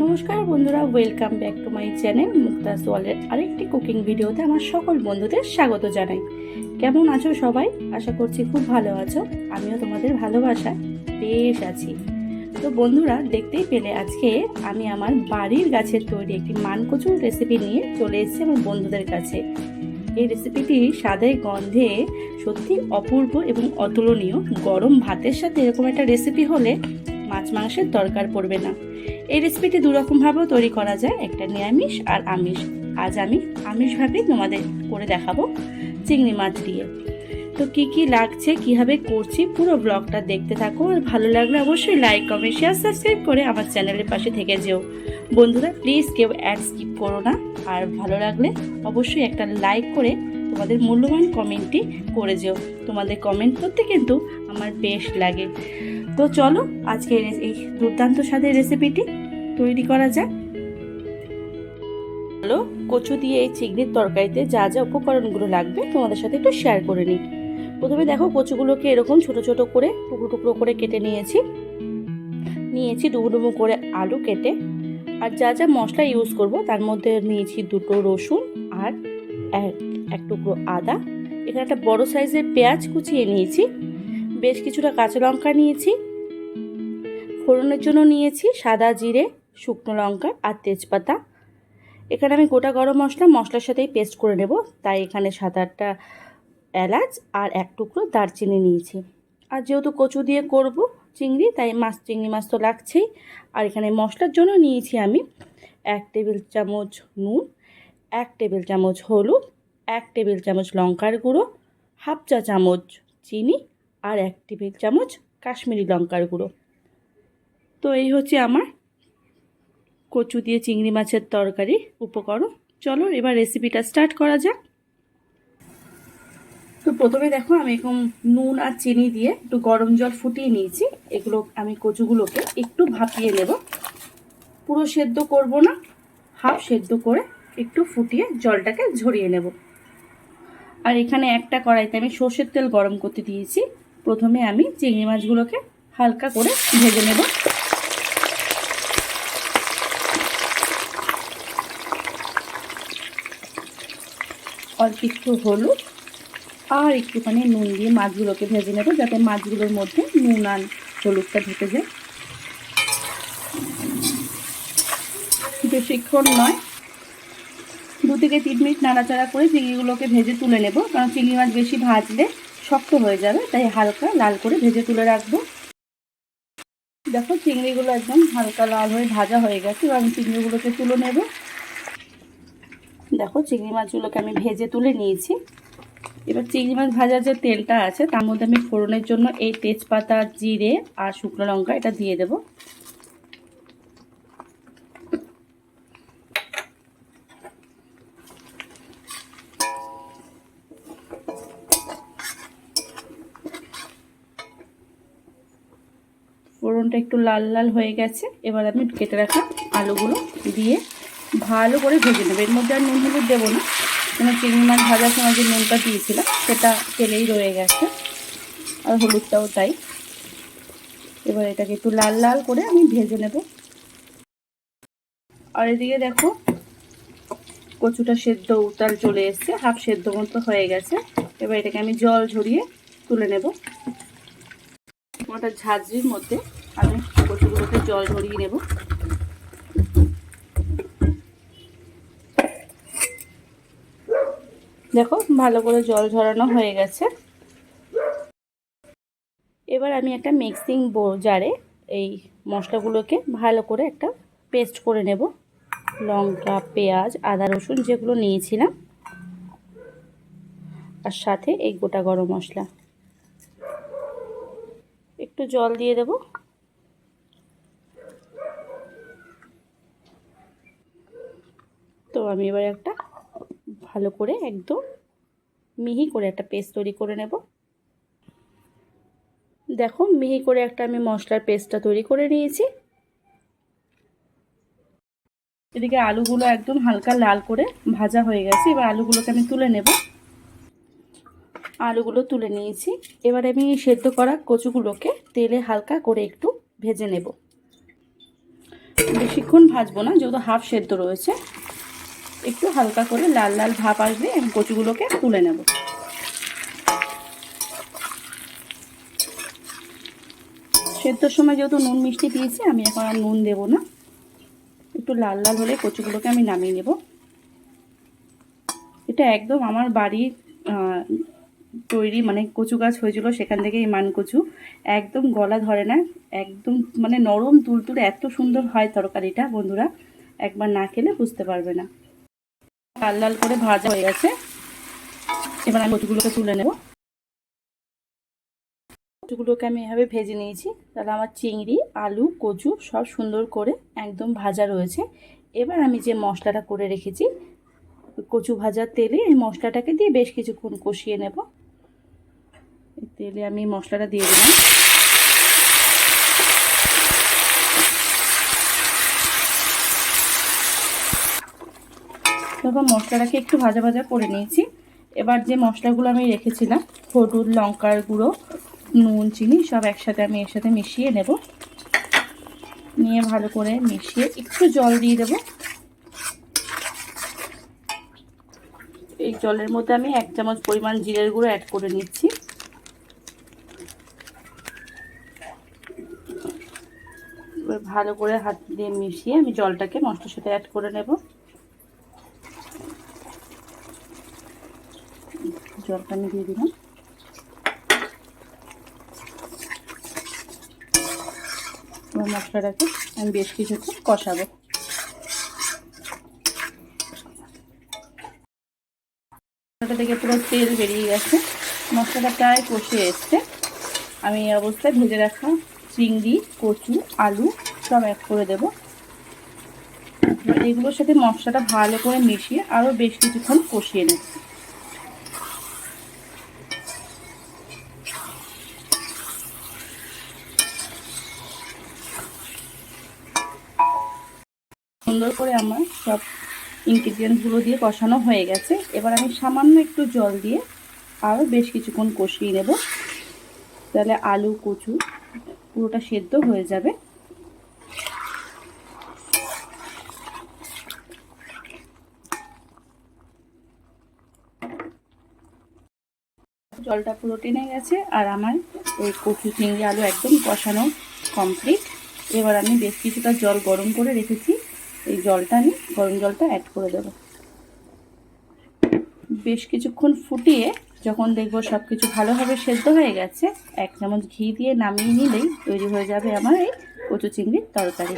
নমস্কার বন্ধুরা welcome back to my channel Muktas ওয়ালের আরেকটি কুকিং ভিডিওতে আমার সকল বন্ধুদের স্বাগত জানাই। কেমন আছো সবাই? আশা করছি খুব ভালো আছো। আমিও তোমাদের ভালোবাসা বেশ আছি। তো বন্ধুরা, দেখতেই পেলে আজকে আমি আমার বাড়ির গাছের তৈরি একটি মানকচুর রেসিপি নিয়ে চলে এসেছি আমার বন্ধুদের কাছে। এই রেসিপিটি স্বাদে, গন্ধে সত্যি অপূর্ব এবং অতুলনীয়। গরম ভাতের সাথে এরকম একটা রেসিপি হলে মাছ মাংসের দরকার পড়বে না। এই রেসিপিটি দুরকমভাবেও তৈরি করা যায় একটা নিরামিষ আর আমিষ। আজ আমি আমিষভাবেই তোমাদের করে দেখাবো চিংড়ি মাছ দিয়ে। তো কি কি লাগছে, কীভাবে করছি, পুরো ব্লগটা দেখতে থাকো। আর ভালো লাগলে অবশ্যই লাইক কমেন্ট শেয়ার সাবস্ক্রাইব করে আমার চ্যানেলের পাশে থেকে যেও। বন্ধুরা প্লিজ কেউ অ্যাড স্কিপ করো না। আর ভালো লাগলে অবশ্যই একটা লাইক করে তোমাদের মূল্যবান কমেন্টটি করে যেও। তোমাদের কমেন্ট করতে কিন্তু আমার বেশ লাগে। তো চলো আজকে এই দুর্দান্ত স্বাদের রেসিপিটি তৈরি করা যাক। চলো কচু দিয়ে এই চিংড়ির তরকারিতে যা যা উপকরণগুলো লাগবে তোমাদের সাথে একটু শেয়ার করে নিই। প্রথমে দেখো কচুগুলোকে এরকম ছোট ছোট করে টুকরো টুকরো করে কেটে নিয়েছি। নিয়েছি ডুবো ডুবো করে আলু কেটে। আর যা যা মশলা ইউজ করব তার মধ্যে নিয়েছি দুটো রসুন আর এক এক টুকরো আদা। এখানে একটা বড় সাইজের পেঁয়াজ কুচিয়ে নিয়েছি। বেশ কিছুটা কাঁচা লঙ্কা নিয়েছি। ফোড়নের জন্য নিয়েছি সাদা জিরে, শুকনো লঙ্কা আর তেজপাতা। এখানে আমি গোটা গরম মশলা, মশলার সাথেই পেস্ট করে নেব। তাই এখানে সাত আটটা এলাচ আর এক টুকরো দারচিনি নিয়েছি। আর যেহেতু কচু দিয়ে করব চিংড়ি, তাই মাছ, চিংড়ি মাছ তো লাগছেই। আর এখানে মশলার জন্য নিয়েছি আমি এক টেবিল চামচ নুন, এক টেবিল চামচ হলুদ, এক টেবিল চামচ লঙ্কার গুঁড়ো, হাফ চা চামচ চিনি আর এক টেবিল চামচ কাশ্মীরি লঙ্কার গুঁড়ো। তো এই হচ্ছে আমার কচু দিয়ে চিংড়ি মাছের তরকারি উপকরণ। চলো এবার রেসিপিটা স্টার্ট করা যাক। তো প্রথমে দেখো আমি এরকম নুন আর চিনি দিয়ে একটু গরম জল ফুটিয়ে নিয়েছি। এগুলো আমি কচুগুলোকে একটু ভাপিয়ে নেব। পুরো সেদ্ধ করব না, হাফ সেদ্ধ করে একটু ফুটিয়ে জলটাকে ঝরিয়ে নেব। আর এখানে একটা কড়াইতে আমি সর্ষের তেল গরম করতে দিয়েছি। প্রথমে আমি চিংড়ি মাছগুলোকে হালকা করে ভেজে নেব। অল্প একটু হলুদ আর একটুখানি নুন দিয়ে মাছগুলোকে ভেজে নেব যাতে মাছগুলোর মধ্যে নুন আর হলুদটা ঢুকে যায়। বেশিক্ষণ নয়। দু থেকে তিন মিনিট নাড়াচাড়া করে চিংড়িগুলোকে ভেজে তুলে নেব কারণ চিংড়ি মাছ বেশি ভাজলে শক্ত হয়ে যাবে, তাই হালকা লাল করে ভেজে তুলে রাখব। দেখো চিংড়িগুলো একদম হালকা লাল হয়ে ভাজা হয়ে গেছে আমি চিংড়িগুলোকে তুলে নেব। দেখো, চিংড়ি মাছগুলোকে আমি ভেজে তুলে নিয়েছি। এবার চিংড়ি মাছ ভাজার যে তেলটা আছে, তার মধ্যে আমি ফোড়নের জন্য এই তেজপাতা, জিরে আর শুকনো লঙ্কা এটা দিয়ে দেব। ফোড়নটা একটু লাল লাল হয়ে গেছে, এবার আমি কেটে রাখা আলুগুলো দিয়ে ভালো করে ভেজে নেব। এর মধ্যে আর নুন হলুদ দেবো না। কেন চিংড়ি মাছ ভাজার সময় যে নুনটা দিয়েছিলাম, সেটা তেলেই রয়ে গেছে। আর হলুদটাও তাই। এবার এটাকে একটু লাল লাল করে আমি ভেজে নেব। আর এদিকে দেখো, কচুটা সেদ্ধ, উতাল চলে এসছে। হাফ সেদ্ধ মতো হয়ে গেছে। এবার এটাকে আমি জল ঝরিয়ে তুলে নেব। ওটা ঝাঁঝরির মধ্যে আমি কচুগুলোকে জল ঝরিয়ে নেব। দেখো, ভালো করে জল ঝরানো হয়ে গেছে। এবার আমি একটা মিক্সিং জারে এই মশলাগুলোকে ভালো করে একটা পেস্ট করে নেব। লঙ্কা, পেঁয়াজ, আদা, রসুন যেগুলো নিয়েছিলাম। আর সাথে এই গোটা গরম মশলা। একটু জল দিয়ে দেব। তো আমি এবার একটা ভালো করে একদম মিহি করে একটা পেস্ট তৈরি করে নেব। দেখো মিহি করে একটা আমি মশলার পেস্টটা তৈরি করে নিয়েছি। এদিকে আলুগুলো একদম হালকা লাল করে ভাজা হয়ে গেছে, এবার আলুগুলোকে আমি তুলে নেব। আলুগুলো তুলে নিয়েছি, এবার আমি সেদ্ধ করা কচুগুলোকে তেলে হালকা করে একটু ভেজে নেব। বেশিক্ষণ ভাজবো না, যেহেতু হাফ সেদ্ধ রয়েছে। একটু হালকা করে লাল লাল ভাপ আসবে কচুগুলোকে তুলে নেব। সেদ্ধর সময় যেহেতু নুন মিষ্টি দিয়েছি, আমি এখন আর নুন দেবো না। একটু লাল লাল হলে কচুগুলোকে আমি নামিয়ে নেব। এটা একদম আমার বাড়ির তৈরি মানে কচু গাছ হয়েছিল সেখান থেকে এই মান কচু। একদম গলা ধরে না, একদম মানে নরম তুলতুলে এত সুন্দর হয় তরকারিটা, বন্ধুরা। একবার না খেলে বুঝতে পারবে না। লাল লাল করে ভাজা হয়ে গেছে। এবার আমি কচুগুলোকে তুলে নেব। কচুগুলোকে আমি এভাবে ভেজে নিয়েছি। তাহলে আমার চিংড়ি, আলু, কচু সব সুন্দর করে একদম ভাজা রয়েছে। এবার আমি যে মশলাটা করে রেখেছি, কচু ভাজার তেলে এই মশলাটাকে দিয়ে বেশ কিছুক্ষণ কষিয়ে নেব। তেলে আমি মশলাটা দিয়ে দিলাম। তারপর মশলাটাকে একটু ভাজা ভাজা করে নিয়েছি। এবার যে মশলাগুলো আমি রেখেছিলাম, হলুদ, লঙ্কার গুঁড়ো, নুন, চিনি, সব একসাথে আমি এর সাথে মিশিয়ে নেব। নিয়ে ভালো করে মিশিয়ে একটু জল দিয়ে দেবো। এই জলের মধ্যে আমি এক চামচ পরিমাণ জিরের গুঁড়ো অ্যাড করে নিচ্ছি। ভালো করে হাত দিয়ে মিশিয়ে আমি জলটাকে মশলার সাথে অ্যাড করে নেব। জলটা আমি দিয়ে দিলাম মশলাটাকে আমি বেশ কিছুক্ষণ কষাবো। মশলাটা থেকে পুরো তেল বেরিয়ে গেছে। মশলাটা প্রায় কষে এসছে। আমি এই অবস্থায় ভেজে রাখা চিংড়ি, কচু, আলু সব অ্যাড করে দেব। এগুলোর সাথে মশলাটা ভালো করে মিশিয়ে আরও বেশ কিছুক্ষণ কষিয়ে নেব সুন্দর করে আমার সব ইনগ্রিডিয়েন্টসগুলো দিয়ে কষানো হয়ে গেছে। এবার আমি সামান্য একটু জল দিয়ে আরও বেশ কিছুক্ষণ কষিয়ে নেব। তাহলে আলু, কচু পুরোটা সেদ্ধ হয়ে যাবে। জলটা পুরো টেনে গেছে আর আমার এই কচু, চিংড়ি, আলু একদম কষানো কমপ্লিট এবার আমি বেশ কিছুটা জল গরম করে রেখেছি। এই জলটা আমি গরম জলটা অ্যাড করে দেব। বেশ কিছুক্ষণ ফুটিয়ে যখন দেখব সব কিছু ভালোভাবে সেদ্ধ হয়ে গেছে, এক চামচ ঘি দিয়ে নামিয়ে নিলেই তৈরি হয়ে যাবে আমার এই কচু চিংড়ির তরকারি।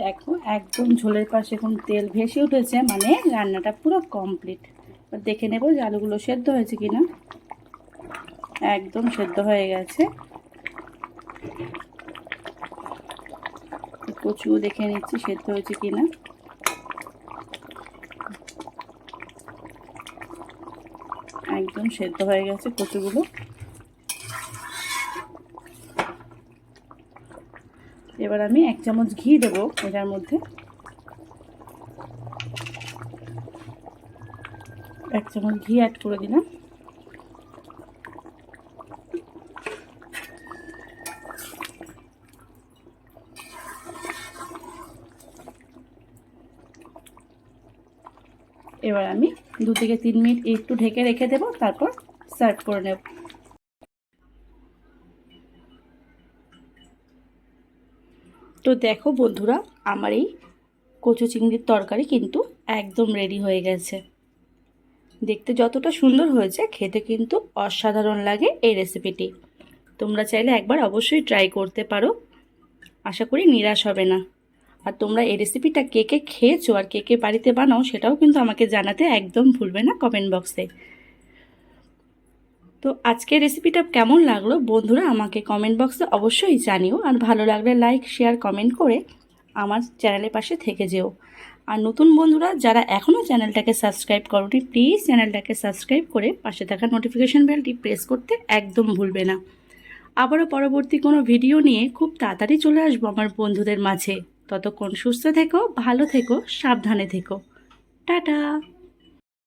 দেখো, একদম ঝোলের পাশে এখন তেল ভেসে উঠেছে মানে রান্নাটা পুরো কমপ্লিট দেখে নেব যে আলুগুলো সেদ্ধ হয়েছে কিনা। একদম সেদ্ধ হয়ে গেছে। কচুও দেখে নিচ্ছি, সেদ্ধ হয়েছে কিনা। একদম সেদ্ধ হয়ে গেছে কচুগুলো। এবার আমি এক চামচ ঘি দেবো এটার মধ্যে। এক চামচ ঘি অ্যাড করে দিলাম। এবার আমি দু থেকে তিন মিনিট একটু ঢেকে রেখে দেবো, তারপর সার্ভ করে নেব। তো দেখো বন্ধুরা, আমার এই কচু চিংড়ির তরকারি কিন্তু একদম রেডি হয়ে গেছে। দেখতে যতটা সুন্দর হয়েছে, খেতে কিন্তু অসাধারণ লাগে এই রেসিপিটি তোমরা চাইলে একবার অবশ্যই ট্রাই করতে পারো। আশা করি নিরাশ হবে না। আর তোমরা এই রেসিপিটা কে কে খেয়েছো আর কে কে বাড়িতে বানাও সেটাও কিন্তু আমাকে জানাতে একদম ভুলবে না কমেন্ট বক্সে তো আজকের রেসিপিটা কেমন লাগল বন্ধুরা আমাকে কমেন্ট বক্সে অবশ্যই জানিও আর ভালো লাগলে লাইক শেয়ার কমেন্ট করে আমার চ্যানেলের পাশে থেকে যেও। আর নতুন বন্ধুরা যারা এখনও চ্যানেলটাকে সাবস্ক্রাইব করোনি প্লিজ চ্যানেলটাকে সাবস্ক্রাইব করে পাশে থাকা নোটিফিকেশান বেলটি প্রেস করতে একদম ভুলবে না। আবারও পরবর্তী কোনো ভিডিও নিয়ে খুব তাড়াতাড়ি চলে আসব আমার বন্ধুদের মাঝে। ততক্ষণ সুস্থ থেকো ভালো থেকো সাবধানে থেকো। টাটা।